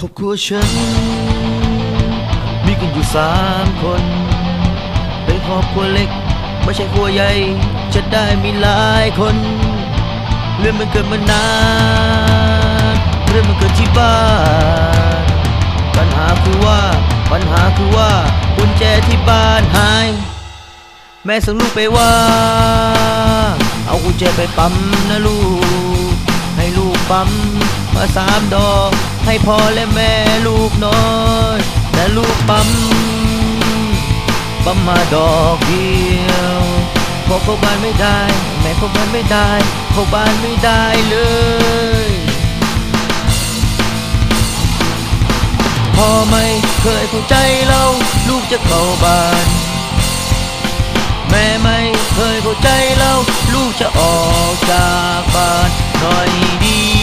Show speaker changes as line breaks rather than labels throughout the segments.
ตัวฉัน มีกันอยู่สามคน เป็นครอบครัวเล็ก ไม่ใช่ครัวใหญ่ จะได้มีหลายคน เรื่องมันเกิดมานานเรื่องมันเกิดที่บ้าน ปัญหาคือว่า ปัญหาคือว่ากุญแจที่บ้านหาย แม่สั่งลูกไปว่า เอากุญแจไปปั๊มนะลูก ให้ลูกปั๊มมาสามดอก ให้พ่อและแม่ลูกน้อยแต่ลูกปั๊มปั๊มมาดอกเดียวพอเข้าบ้านไม่ได้ แม่เข้าบ้านไม่ได้เข้าบ้านไม่ได้เลยพ่อไม่เคยเข้าใจเราลูกจะเข้าบ้าน แม่ไม่เคยเข้าใจเราลูกจะออกจากบ้านหน่อยดี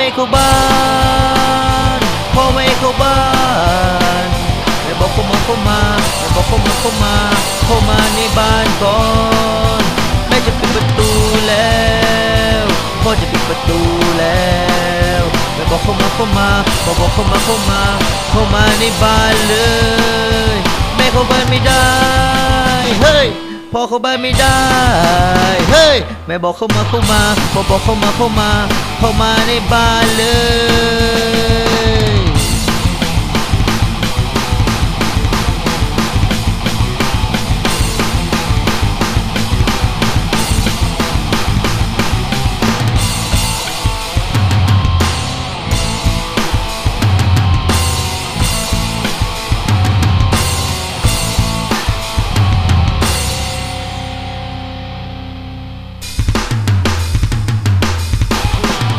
ไม่เข้าบ้านพ่อไม่เข้าบ้านแม่บอกเข้ามาเข้ามาแม่บอกเข้ามาเข้ามาเข้ามาในบ้านก่อนแม่จะปิดประตูแล้วพ่อจะปิดประตูแล้วแม่บอกเข้ามาเข้ามาพ่อบอกเข้ามาเข้ามาเข้ามาในบ้านเลยแม่เข้าบ้านไม่ได้เฮ้ย พ่อเข้าบ้านไม่ได้ เฮ้ย แม่บอกเข้ามาเข้ามาพ่อบอกเข้ามาเข้ามา เข้ามาในบ้านเลย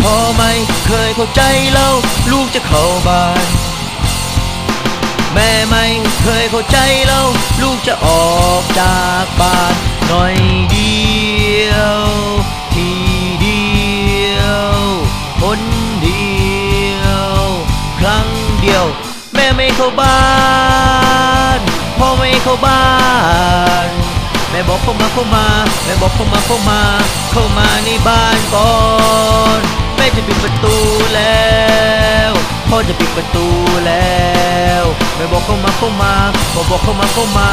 พ่อไม่เคยเข้าใจเราลูกจะเข้าบ้าน แม่ไม่เคยเข้าใจเราลูกจะออกจากบ้านหน่อยเดียว ทีเดียวคนเดียว ครั้งเดียว แม่ไม่เข้าบ้านพ่อไม่เข้าบ้านแม่บอกเข้ามาเข้ามาแม่บอกเข้ามาเข้ามา เข้ามาในบ้านก่อน จะปิดประตูแล้วพ่อจะปิดประตูแล้วแม่บอกเข้ามาเข้ามาพ่อบอกเข้ามาเข้ามา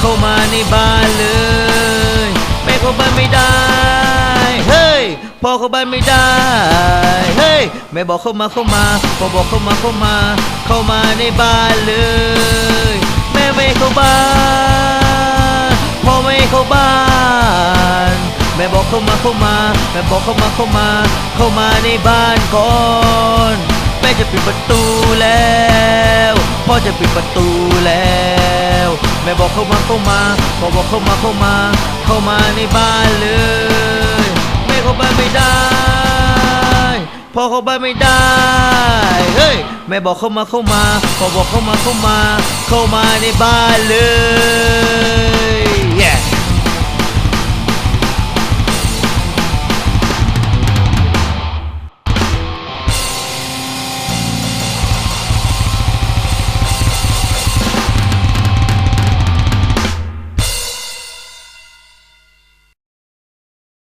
เข้ามาในบ้านเลยแม่เข้าบ้านไม่ได้เฮ้ยพ่อเข้าบ้านไม่ได้เฮ้ยแม่บอกเข้ามาเข้ามาพ่อบอกเข้ามาเข้ามา เข้ามาในบ้านเลย แม่ไม่เข้าบ้านพ่อไม่เข้าบ้าน บอกเข้ามาเข้ามาแม่บอกเข้ามาเข้ามา เข้ามาในบ้านก่อนแม่จะปิดประตูแล้วพ่อจะปิดประตูแล้วแม่บอกเข้ามาเข้ามาพ่อบอกเข้ามาเข้ามา เข้ามาในบ้านเลยแม่เข้าบ้านไม่ได้พ่อเข้าบ้านไม่ได้เฮ้ยแม่บอกเข้ามาเข้ามาพ่อบอกเข้ามาเข้ามา เข้ามาในบ้านเลย